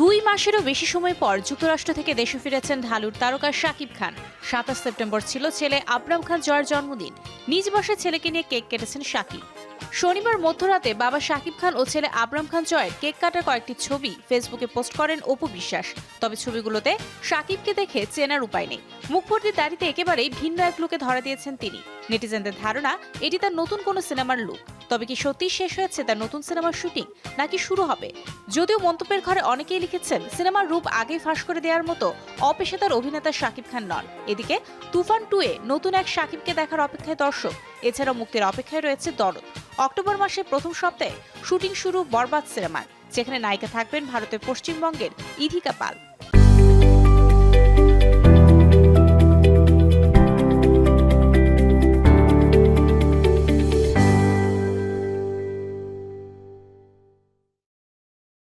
দুই মাসেরও বেশি সময় পর যুক্তরাষ্ট্র থেকে দেশে ফিরেছেন ঢালুর তারকা শাকিব খান। সাতাশ সেপ্টেম্বর ছিল ছেলে আবরাম খান জয়ের জন্মদিন। নিজ বসে ছেলেকে নিয়ে কেক কেটেছেন শাকিব। শনিবার মধ্যরাতে বাবা শাকিব খান ও ছেলে আবরাম খান জয়ের কেক কাটার কয়েকটি ছবি ফেসবুকে পোস্ট করেন অপু বিশ্বাস। তবে ছবিগুলোতে শাকিবকে দেখে চেনার উপায় নেই। মুখভর্তি দাড়িতে একেবারেই ভিন্ন এক লুকে ধরা দিয়েছেন তিনি। নেটিজেনদের ধারণা, এটি তার নতুন কোনো সিনেমার লুক তবে কি সত্যি শেষ হয়েছে তার নতুন সিনেমার শুটিং নাকি শুরু হবে? যদিও মন্তব্যের ঘরে অনেকেই লিখেছেন, সিনেমার রূপ আগেই ফাঁস করে দেওয়ার মতো অপেশাদার অভিনেতা শাকিব খান নন। এদিকে, তুফান টু এ নতুন এক শাকিবকে দেখার অপেক্ষায় দর্শক, এছাড়াও মুক্তির অপেক্ষায় রয়েছে দরদ। অক্টোবর মাসের প্রথম সপ্তাহে শুটিং শুরু বরবাদ সিনেমার যেখানে নায়িকা থাকবেন ভারতের পশ্চিমবঙ্গের ইধিকা পাল।